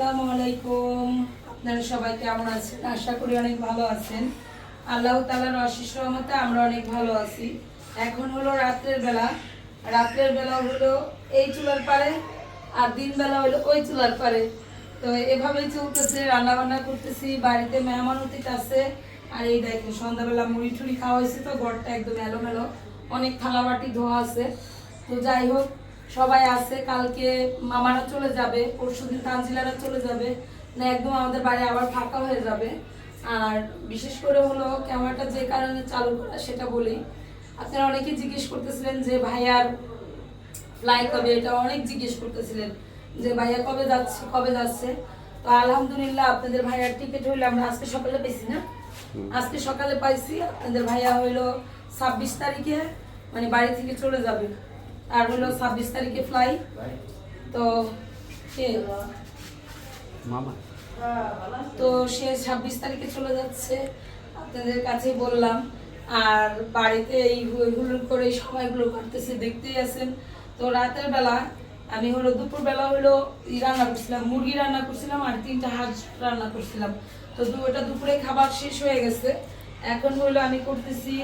আসসালামু আলাইকুম। আপনারা সবাই কেমন আছেন? আশা করি অনেক ভালো আছেন। আল্লাহ তালার অশেষ রহমতে আমরা অনেক ভালো আছি। এখন হলো রাত্রের বেলা। রাত্রের বেলা হলো এই চুলার পারে আর দিন বেলা হলো ওই চুলার পারে। তো এভাবেই চলতেছে রান্না বান্না করতেছি, বাড়িতে মেহমান অতীত আছে। আর এই দেখেন, সন্ধ্যাবেলা মুড়ি টুড়ি খাওয়া হয়েছে তো, ঘরটা একদম এলোমেলো। অনেক থালা বাটি ধোয়া আছে। তো যাই হোক সবাই আছে কালকে মামারা চলে যাবে পরশুদিন তানজিলারা চলে যাবে না একদম আমাদের বাড়ি আবার ফাঁকা হয়ে যাবে। আর বিশেষ করে হলো ক্যামেরাটা যে কারণে চালু করা সেটা বলি। আপনারা অনেকে জিজ্ঞেস করতেছিলেন যে ভাইয়ার ফ্লাই কবে? এটা অনেক জিজ্ঞেস করতেছিলেন যে ভাইয়া কবে যাচ্ছে কবে যাচ্ছে। তো আলহামদুলিল্লাহ আপনাদের ভাইয়ার টিকিট হইল আমরা আজকে সকালে পেয়েছি না? আজকে সকালে পাইছি আপনাদের ভাইয়া হইল ছাব্বিশ তারিখে মানে বাড়ি থেকে চলে যাবে। আর হলো ছাব্বিশ তারিখে ফ্লাই তো তো সে ছাব্বিশ তারিখে চলে যাচ্ছে আপনাদের কাছে বললাম। আর বাড়িতে এই হুল করে এই সময়গুলো কাটতেছে দেখতেই আছেন। তো রাতের বেলা আমি হলো দুপুর বেলা হলো রান্না করছিলাম মুরগি রান্না করছিলাম আর তিনটা হাঁস রান্না করছিলাম। তো দু- ওটা দুপুরে খাবার শেষ হয়ে গেছে। এখন হলো আমি করতেছি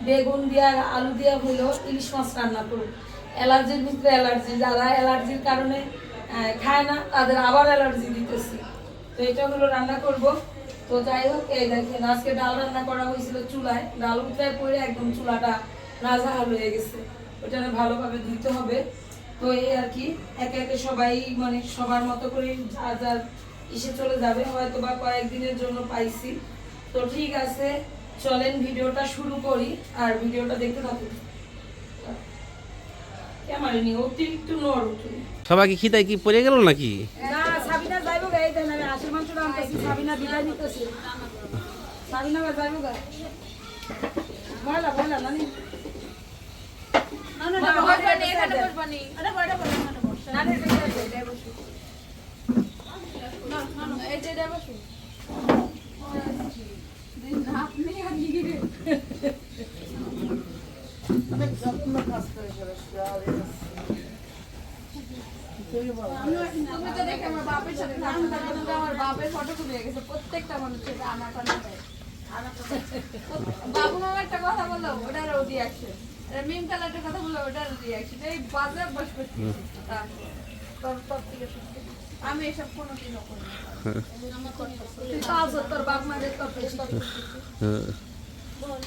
বেগুন দিয়ে আর আলু দিয়া হলো ইলিশ মাছ রান্না করব। অ্যালার্জির ভিতরে অ্যালার্জি, যারা অ্যালার্জির কারণে খায় না, তাদের আবার অ্যালার্জি দিতেছি। তো এটা হলো রান্না করব। তো যাই হোক, এই দেখেন, আজকে ডাল রান্না করা হয়েছিল চুলায়। ডাল উঠায় পড়ে একদম চুলাটা নাজাহাল হয়ে গেছে। ওটা ভালোভাবে ধুইতে হবে। তো এই আর কি, একে একে সবাই মানে সবার মতো করে যার যার ইসে চলে যাবে হয়তো বা কয়েকদিনের জন্য পাইছি। তো ঠিক আছে, চলেন, ভিডিওটা শুরু করি। আর ভিডিওটা দেখতে থাকুন কেমন নি অতিরিক্ত নড় উঠে সবাই কি খিদায় কি পড়ে গেল নাকি? না সাবিনা যাইবো গা এই দেন আমি আশির মাংস প্রত্যেকটা মানুষের আমার বাবু মামা একটা কথা বলল ওটারও রিয়াকশন মিম কালা একটা কথা বলল রিয়াকশন এই করছি হ্যাঁ। শিখতে। আমি এসব কোনোদিনও করি না। তুই তো আছো, তোর বাপ মায়ের তোর। হ্যাঁ। বলি?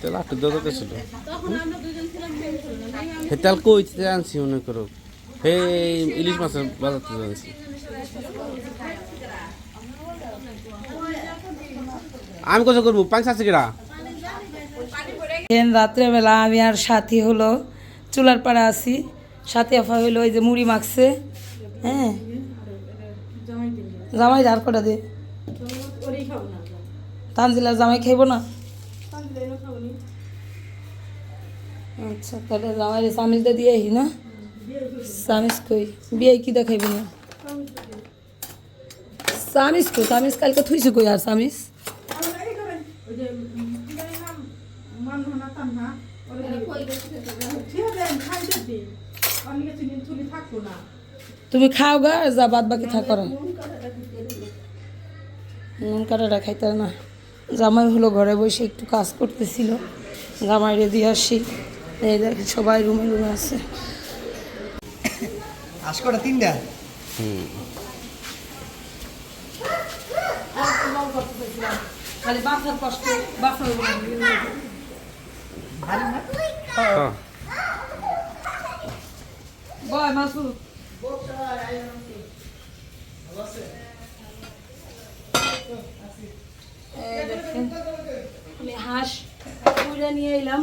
তেল আটু দাদা ছিল। হে তেল কই আনছি মনে করো? হে ইলিশ মাছের বাজার থেকে আনছি। আমি কথা করব পাঁচ আছে কিরা? রাত্রেবেলা আমি আর সাথী হলো চুলার পাড়া আছি। সাথী আফা হইল ওই যে মুড়ি মাখছে হ্যাঁ? জামাই আর কটা দে? তানজিলার জামাই খাইব না? আচ্ছা তাহলে জামাই সামিজটা দিয়ে আহি না? সামিজ কই? বিয়ে কি দেখাইবি না? সামিজ কই? সামিজ কালকে থুইছি কই আর সামিজ? তুমি খাও গা, যা বাদ বাকি থাকো নুন কাটাটা খাইতে না। জামাই হলো ঘরে বসে একটু কাজ করতেছিল। জামাই রেডি আসি। এই দেখেন সবাই রুমে রুমে আছে। আজকটা তিনটা? খালি বাসার কষ্ট বাসার হ্যাঁ। বয় দেখেন, আমি হাঁস পুড়ে নিয়ে এলাম।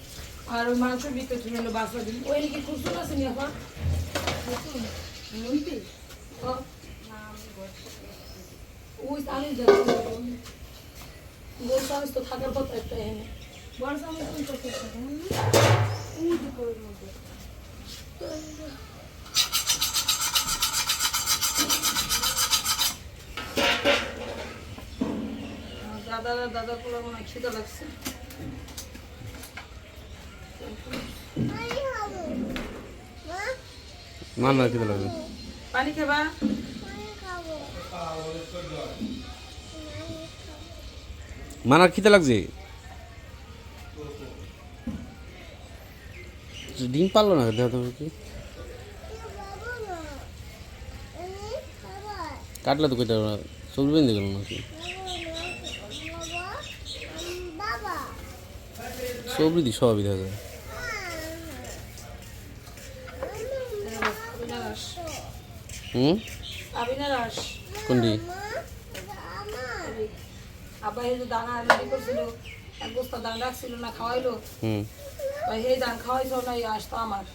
আর ওই মাংসের ভিতরে তুমি হলো বাসা দিন ওই নাকি খুচুন আছে নি এখন ওই আমি যাচ্ছি গোল চামচ তো থাকার কথা একটা এনে বড় দাদা দাদা পোলা মনে খিদে লাগছে না না খেতে লাগবে। পানি খাবা? মানার খিদে লাগছে? ডিম পারল না দেখো তুমি কি? কাটলে তো কইতে না সবজি বেঁধে গেল নাকি? সবজি দি সবই দেখা যায় হুম? অবিনাশ কোনটি? আব্বা এই যে দানা রেডি করছিল এক বস্তা দান রাখছিল না খাওয়াইলো? হুম। দান খাওয়াইছো না এই আসতো আমার।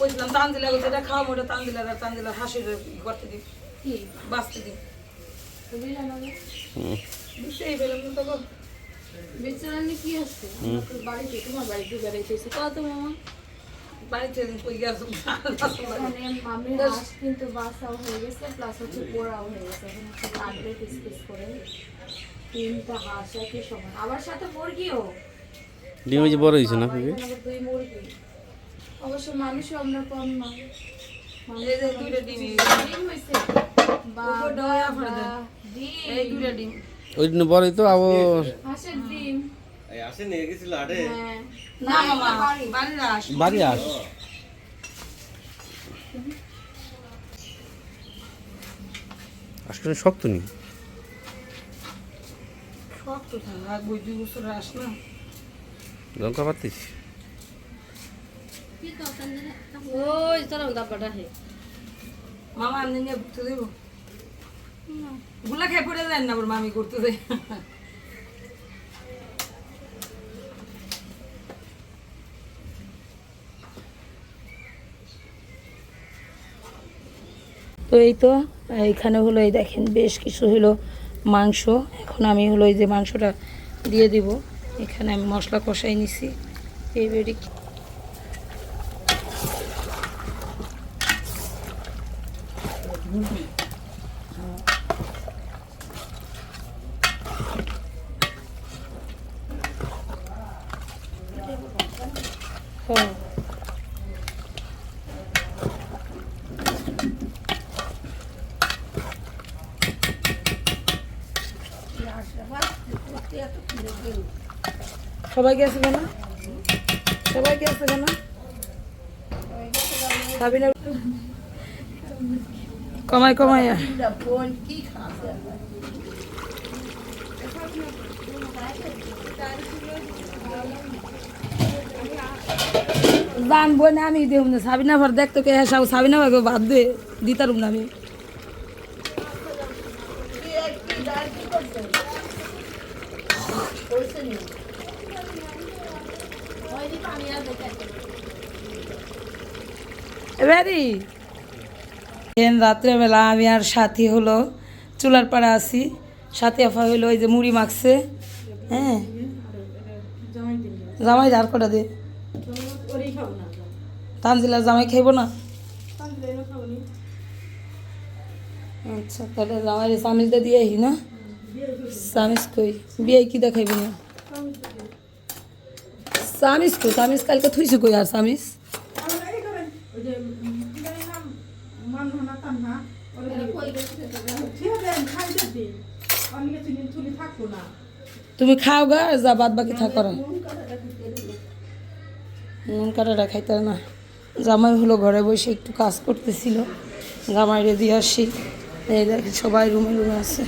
বলছিলাম তান দিলে যেটা খাওয়া ওটা তান দিলে আর তান দিলে হাসির করতে দিই। কি? বাঁচতে দিই। হুম। বুঝতেই পেলাম না তখন বেচারানি কি আছে? বাড়িতে তোমার বাড়িতে বেড়াইতেছে কত মামা। বাড়িতে কই গেছো মানে মামির হাঁস কিন্তু বাসাও হয়ে গেছে প্লাস হচ্ছে পোড়াও হয়ে গেছে। এখন হচ্ছে কাটবে পিস পিস করে তিনটা হাঁস একই সমান। আবার সাথে মুরগিও। ডিম যে বড় হয়েছে না বাবা, খুবই? এখানে আবার দুই মুরগি। অবশ্য মানুষও আমরা কম না। ডিম। ডিম হয়েছে এই দুইটা ডিম। ওই দিন বড়ই তো মামা। বাড়ি আস আসলে শক্ত নেই শক্ত থাকে আর বছর আস না। লঙ্কা পাতিস? ওই তোর দাবাটা হে মামা নিয়ে দেবো? খেয়ে পড়ে যায় না মামি করতে তো এই তো, এইখানে হলো, এই দেখেন, বেশ কিছু হলো মাংস। এখন আমি হলো এই যে মাংসটা দিয়ে দিব। এখানে আমি মশলা কষাই নিছি। এই বেড়ি হ্যাঁ সবাই গেছে কেন? সবাই গেছে কেন? সাবিনা কমাই কমাই আয়। জানব না, আমি দেব না। সাবিনা ভর দেখতো কে হ্যাঁ সাবিনা ভাগে বাদ দে, দিতারুম না আমি। এবারে রাত্রেবেলা আমি আর সাথী হলো, চুলার পাড়া আছি। সাথী আফা হইল, ওই যে মুড়ি মাখছে হ্যাঁ? জামাই ধার কটা দে তানজিলা জামাই খাইব না? আচ্ছা তাহলে জামাই সামিজটা দিয়ে আহি না? সামিজ কই? বিয়ে কি দেখাইবি না? সামিজ কই? সামিজ কালকে থুইছি কই আর সামিজ? তুমি খাও গা যা বাদ বাকি থাক কাটাটা খাইতে না। জামাই হলো ঘরে বসে একটু কাজ করতেছিল। জামাই রেডি আসি। এই দেখ সবাই রুমে রুমে আছে।